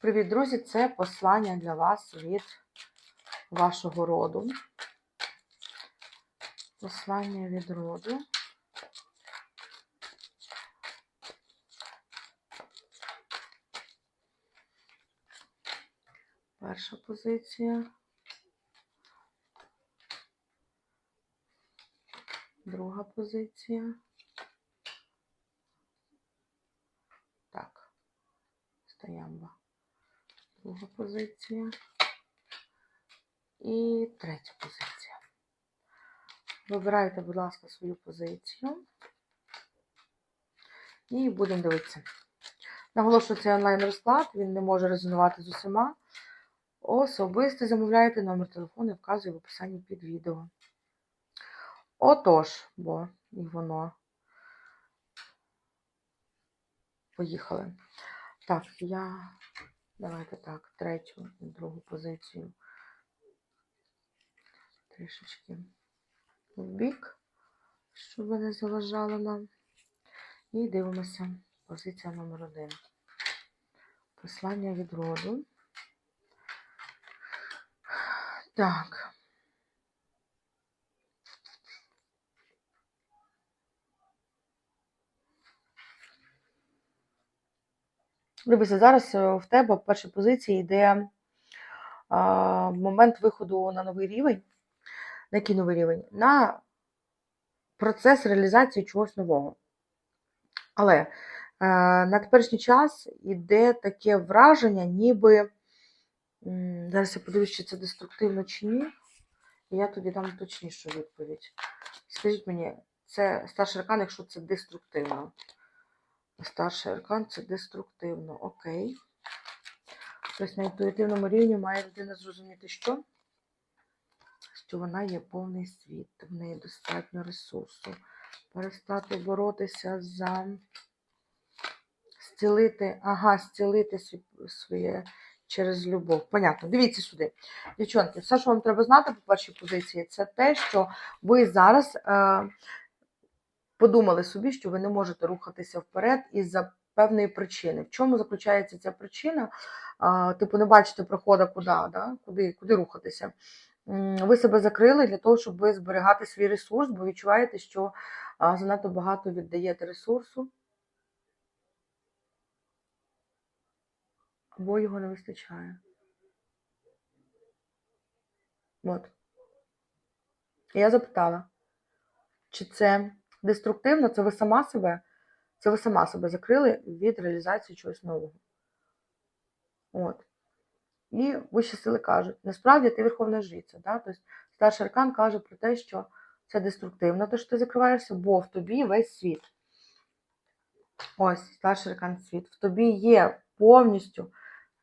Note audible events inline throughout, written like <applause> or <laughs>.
Привіт, друзі! Це послання для вас від вашого роду. Послання від роду. Перша позиція. Друга позиція. Так, стоямба. Друга позиція. І третя позиція. Вибирайте, будь ласка, свою позицію. І будемо дивитися. Наголошую, цей онлайн-розклад, він не може резонувати з усіма. Особисто замовляйте номер телефону, вказую в описанні під відео. Отож, бо і воно. Поїхали. Так, я. Давайте так, третю і другу позицію. Трішечки в бік, щоб не заважало нам. І дивимося. Позиція номер один. Послання від роду. Так. Дивися, зараз е, в тебе в першій позиції йде а, момент виходу на новий рівень. На який новий рівень? На процес реалізації чогось нового. Але е, на теперішній час йде таке враження, ніби. Зараз я подивлюсь, чи це деструктивно чи ні. І я тобі дам точнішу відповідь. Скажіть мені, це старший аркан, якщо це деструктивно. Старший аркан це деструктивно. Окей. Тобто на інтуїтивному рівні має людина зрозуміти, що? Що вона є повний світ, в неї достатньо ресурсу. Перестати боротися за зцілити, ага, зцілити своє через любов. Понятно. Дивіться сюди. Дівчонки, все, що вам треба знати по першій позиції, це те, що ви зараз е, подумали собі, що ви не можете рухатися вперед із-за певної причини. В чому заключається ця причина? Типу, не бачите проходу, куди, да? куди, куди рухатися. Ви себе закрили для того, щоб ви зберігати свій ресурс, бо відчуваєте, що занадто багато віддаєте ресурсу, або його не вистачає. От. Я запитала, чи це деструктивно, це ви сама себе, це ви сама себе закрили від реалізації чогось нового. От. І вищі сили кажуть, насправді ти верховна жриця. Да? Тобто старший аркан каже про те, що це деструктивно, те, що ти закриваєшся, бо в тобі весь світ. Ось, старший аркан світ. В тобі є повністю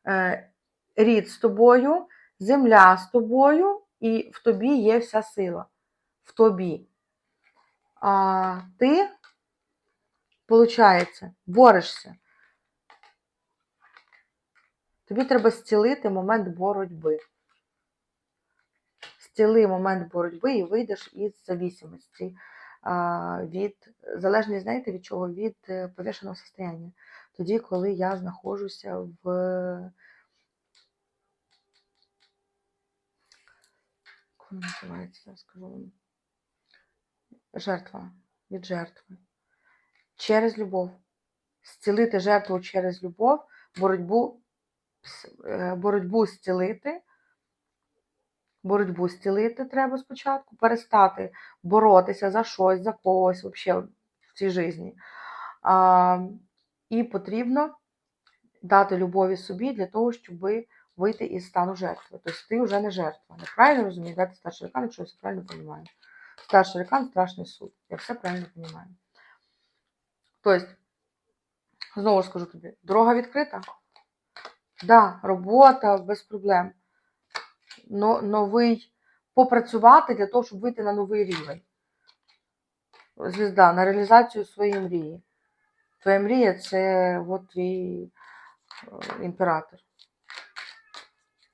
е, рід з тобою, земля з тобою, і в тобі є вся сила. В тобі. А ти, виходить, борешся. Тобі треба зцілити момент боротьби. Зціли момент боротьби і вийдеш із зависимості. Від, залежність, знаєте, від чого? Від е, повішеного состояння. Тоді, коли я знаходжуся в як воно називається, зараз скажу вам. Жертва. Від жертви. Через любов. Зцілити жертву через любов, боротьбу, е, боротьбу зцілити. Боротьбу зцілити треба спочатку, перестати боротися за щось, за когось взагалі в цій житті. І потрібно дати любові собі для того, щоб вийти із стану жертви. Тобто ти вже не жертва. Неправильно розумієш, дати старший рекан, якщо я правильно розумію. Старший рекан страшний суд. Я все правильно розумію. Тобто, знову скажу тобі, дорога відкрита. Да, робота без проблем. Но, новий попрацювати для того, щоб вийти на новий рівень. Звізда, на реалізацію своєї мрії. Твоя мрія це от твій е, імператор.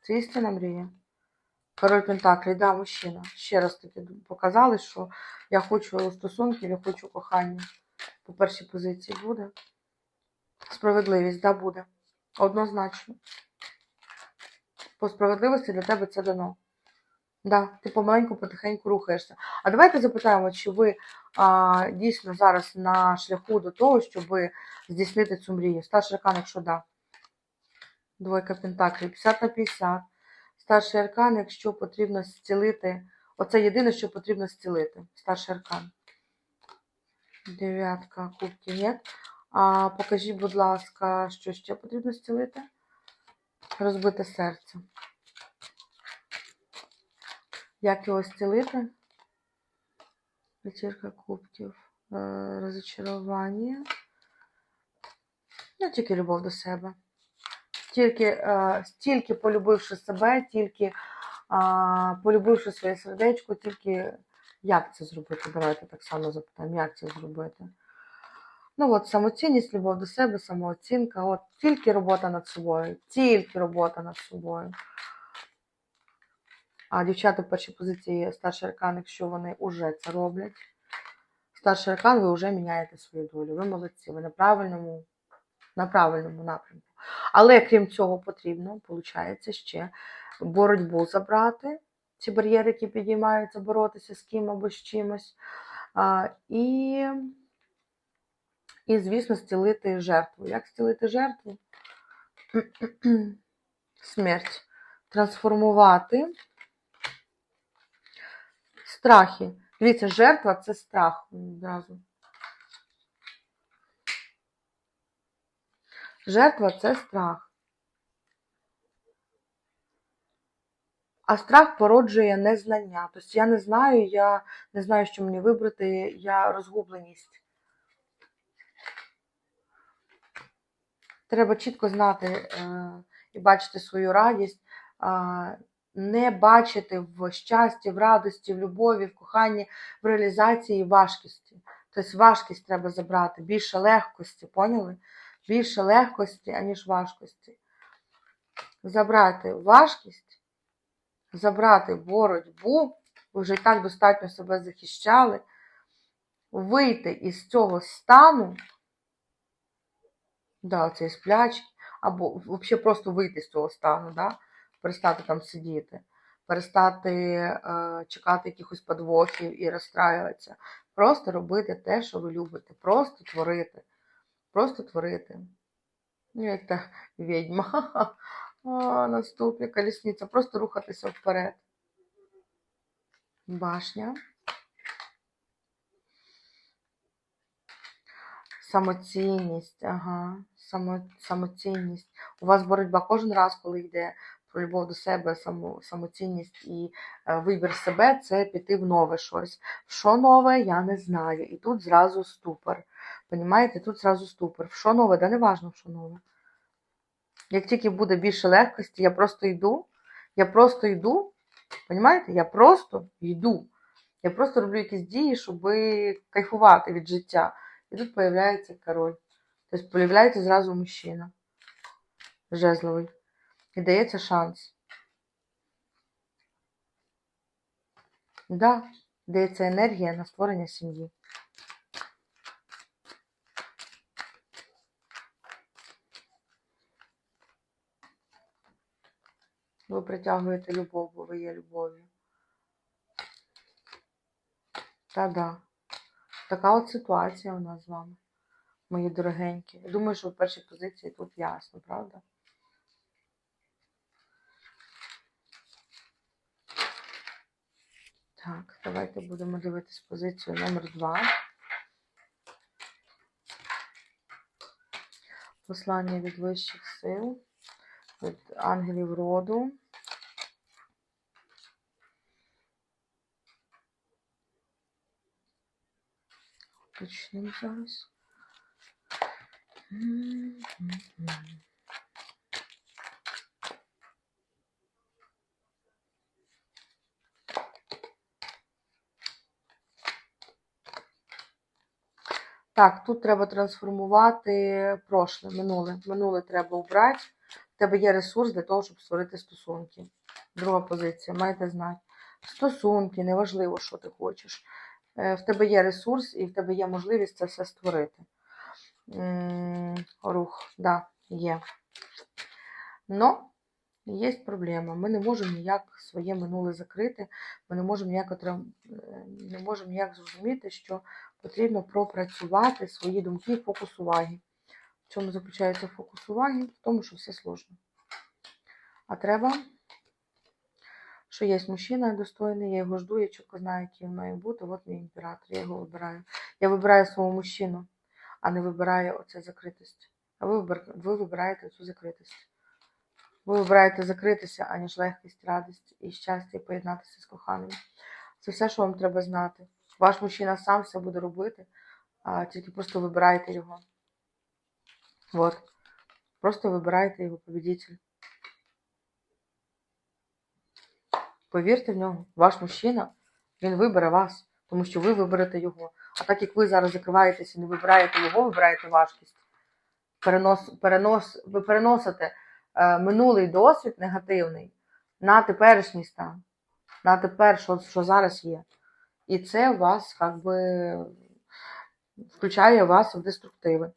Це істинна мрія. Король Пентаклей, да, мужчина. Ще раз таки показали, що я хочу стосунків, я хочу кохання. По першій позиції буде. Справедливість, да, буде. Однозначно. По справедливості для тебе це дано. Да, ти помаленьку, потихеньку рухаєшся. А давайте запитаємо, чи ви а, дійсно зараз на шляху до того, щоб здійснити цю мрію. Старший аркан, якщо да. Двойка пентаклів, 50 на 50. Старший аркан, якщо потрібно зцілити. Оце єдине, що потрібно зцілити. Старший аркан. Дев'ятка кубків є. А покажіть, будь ласка, що ще потрібно зцілити? Розбите серце. Як його зцілити? П'ятірка кубків. Е, Розочарування. Ну, тільки любов до себе. Тільки, е, стільки полюбивши себе, тільки полюбивши своє сердечко, тільки як це зробити? Давайте так само запитаємо, як це зробити. Ну от самоцінність, любов до себе, самооцінка. От тільки робота над собою, тільки робота над собою. А дівчата в першій позиції старший аркан, якщо вони вже це роблять. Старший аркан, ви вже міняєте свою долю. Ви молодці, ви на правильному, на правильному напрямку. Але крім цього, потрібно, виходить, ще боротьбу забрати. Ці бар'єри, які підіймаються, боротися з ким або з чимось. І, і, звісно, зцілити жертву. Як зцілити жертву? <clears throat> Смерть. Трансформувати страхи. Дивіться, жертва це страх одразу. Жертва це страх. А страх породжує незнання. Тобто я не знаю, я не знаю, що мені вибрати, я розгубленість. Треба чітко знати е, і бачити свою радість, е, не бачити в щасті, в радості, в любові, в коханні, в реалізації важкості. Тобто важкість треба забрати, більше легкості, поняли? Більше легкості, аніж важкості. Забрати важкість, забрати боротьбу, ви вже і так достатньо себе захищали, вийти із цього стану, да, цієї сплячки, або взагалі просто вийти з цього стану, да, перестати там сидіти, перестати е, чекати якихось подвохів і розстраюватися. Просто робити те, що ви любите, просто творити. Просто творити. Ну, як та відьма. <laughs> О, наступна колісниця. Просто рухатися вперед. Башня. Самоцінність. Ага. Само, самоцінність. У вас боротьба кожен раз, коли йде про любов до себе, само, самоцінність і е, вибір себе, це піти в нове щось. Що нове, я не знаю. І тут зразу ступор. Понімаєте, тут зразу ступор. Що нове? Да не важно, що нове. Як тільки буде більше легкості, я просто йду. Я просто йду. Понімаєте? Я просто йду. Я просто роблю якісь дії, щоб кайфувати від життя. І тут з'являється король. Тобто з'являється зразу мужчина. Жезловий. І дається шанс. Да, дається енергія на створення сім'ї. Ви притягуєте любов, бо ви є любов'ю. Та-да. Така от ситуація у нас з вами, мої дорогенькі. Думаю, що в першій позиції тут ясно, правда? Так, давайте будемо дивитись позицію номер 2. Послання від вищих сил, від ангелів роду. Почнемо зараз. М-м-м. Так, тут треба трансформувати прошле, минуле. Минуле треба убрати. В тебе є ресурс для того, щоб створити стосунки. Друга позиція, маєте знати. Стосунки, неважливо, що ти хочеш. Е, В тебе є ресурс і в тебе є можливість це все створити. Рух, да, є. Ну, Є проблема. Ми не можемо ніяк своє минуле закрити, ми не можемо ніяк отрим- е, не можемо ніяк зрозуміти, що потрібно пропрацювати свої думки, фокус уваги. В чому заключається фокус уваги? В тому, що все сложно. А треба, що є мужчина достойний, я його жду, я чітко знаю, який він має бути. От мій імператор, я його вибираю. Я вибираю свого мужчину, а не вибираю оцю закритість. А ви, вибир- ви вибираєте цю закритість. Ви вибираєте закритися, аніж легкість, радість і щастя, поєднатися з коханим. Це все, що вам треба знати. Ваш мужчина сам все буде робити, а тільки просто вибирайте його. От. Просто вибирайте його победитель. Повірте в нього, ваш мужчина, він вибере вас, тому що ви виберете його. А так як ви зараз закриваєтесь і не вибираєте його, вибираєте важкість. Перенос, перенос, ви переносите минулий досвід негативний на теперішній стан, на тепер, що, що зараз є. І це вас як би включає вас в деструктиви.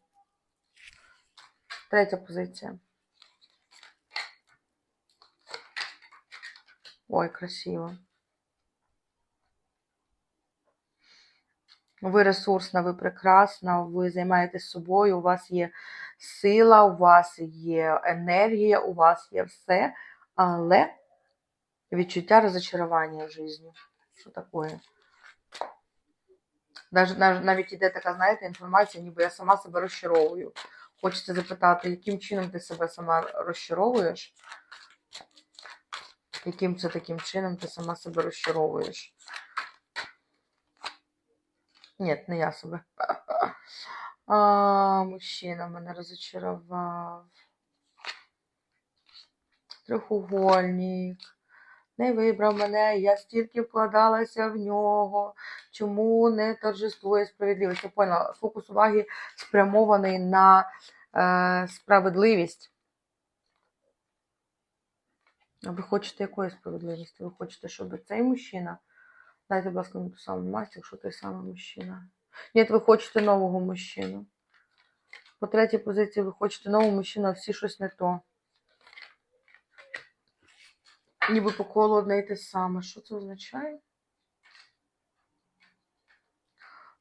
Третя позиція. Ой, красиво. Ви ресурсна, ви прекрасна, ви займаєтесь собою, у вас є сила, у вас є енергія, у вас є все, але відчуття розочарування в житті. Що таке? Навіть, іде така, знаєте, інформація, ніби я сама себе розчаровую. Хочеться запитати, яким чином ти себе сама розчаровуєш? Яким це таким чином ти сама себе розчаровуєш? Ні, не я себе. А, мужчина мене розочарував. Трьохугольник. Не вибрав мене, я стільки вкладалася в нього. Чому не торжествує справедливість? Я поняла, фокус уваги спрямований на е, справедливість. А ви хочете якої справедливості? Ви хочете, щоб цей мужчина. Дайте, будь ласка, ту саму масть, якщо той самий мужчина. Ні, ви хочете нового мужчину. По третій позиції ви хочете нового мужчину, а всі щось не то. Ніби по колу одне і те саме. Що це означає?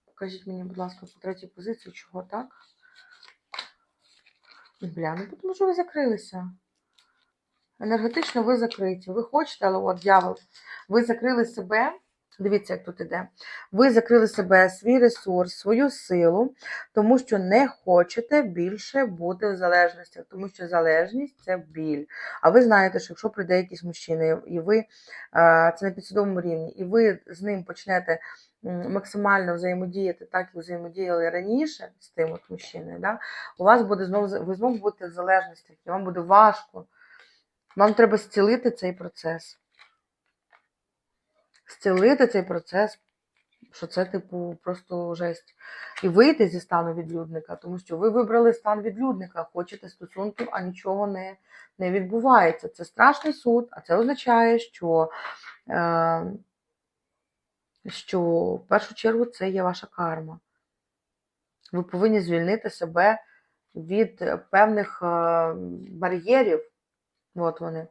Покажіть мені, будь ласка, по третій позиції, чого так? Бля, ну тому що ви закрилися. Енергетично ви закриті. Ви хочете, але от дьявол, ви закрили себе. Дивіться, як тут іде. Ви закрили себе, свій ресурс, свою силу, тому що не хочете більше бути в залежності, тому що залежність це біль. А ви знаєте, що якщо прийде якийсь мужчина, і ви це на підсвідомому рівні, і ви з ним почнете максимально взаємодіяти, так як взаємодіяли раніше з тим от мужчиною, да, у вас буде знову ви знову будете в залежності, і вам буде важко. Вам треба зцілити цей процес. Зцілити цей процес, що це, типу, просто жесть. І вийти зі стану відлюдника, тому що ви вибрали стан відлюдника, хочете стосунків, а нічого не, не відбувається. Це страшний суд, а це означає, що, е, що в першу чергу це є ваша карма. Ви повинні звільнити себе від певних е, бар'єрів. От вони.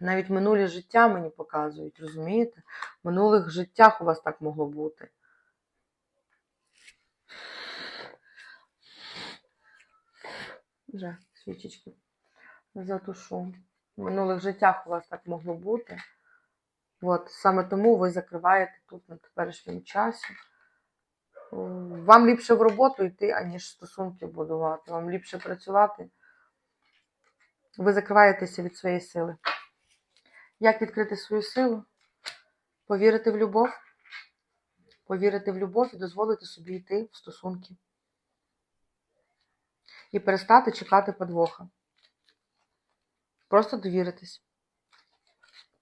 Навіть минулі життя мені показують, розумієте? В минулих життях у вас так могло бути. Вже свічечки затушу. В минулих життях у вас так могло бути. От, саме тому ви закриваєте тут на теперішньому часі. Вам ліпше в роботу йти, аніж стосунки будувати. Вам ліпше працювати. Ви закриваєтеся від своєї сили. Як відкрити свою силу? Повірити в любов, повірити в любов і дозволити собі йти в стосунки. І перестати чекати подвоха. Просто довіритись.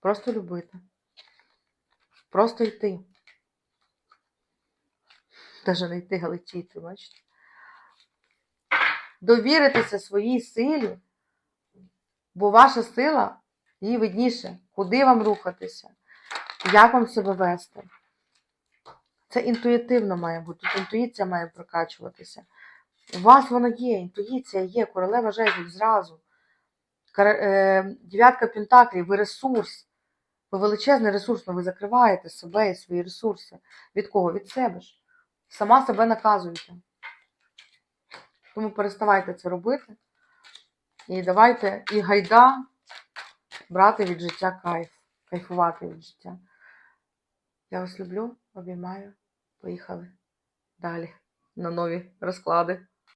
Просто любити. Просто йти. Даже не йти, а летіти, бачите? Довіритися своїй силі, бо ваша сила їй видніше, куди вам рухатися, як вам себе вести. Це інтуїтивно має бути, інтуїція має прокачуватися. У вас воно є, інтуїція є, королева жезлів зразу. Е, Дев'ятка Пентаклів, ви ресурс. Ви величезний ресурс, але ви закриваєте себе і свої ресурси. Від кого? Від себе ж. Сама себе наказуєте. Тому переставайте це робити. І давайте і гайда брати від життя кайф, кайфувати від життя. Я вас люблю, обіймаю. Поїхали далі на нові розклади.